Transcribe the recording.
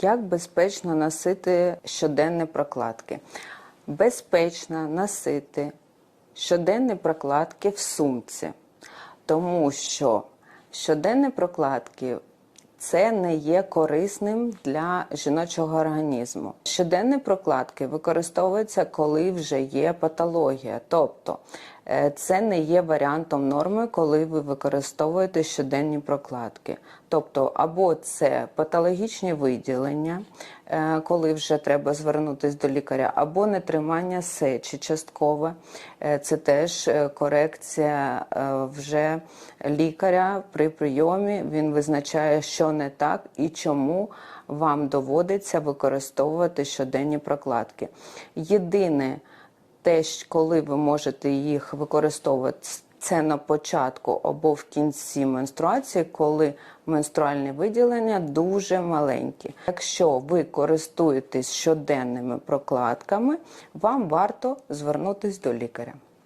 Як безпечно носити щоденні прокладки? Безпечно носити щоденні прокладки в сумці, тому що щоденні прокладки це не є корисним для жіночого організму. Щоденні прокладки використовуються, коли вже є патологія, тобто це не є варіантом норми, коли ви використовуєте щоденні прокладки. Тобто, або це патологічні виділення, е, коли вже треба звернутися до лікаря, або нетримання сечі часткове. Е, Це теж е, корекція е, вже лікаря при прийомі. Він визначає, що не так і чому вам доводиться використовувати щоденні прокладки. Єдине, те, коли ви можете їх використовувати, це на початку або в кінці менструації, коли менструальні виділення дуже маленькі. Якщо ви користуєтесь щоденними прокладками, вам варто звернутися до лікаря.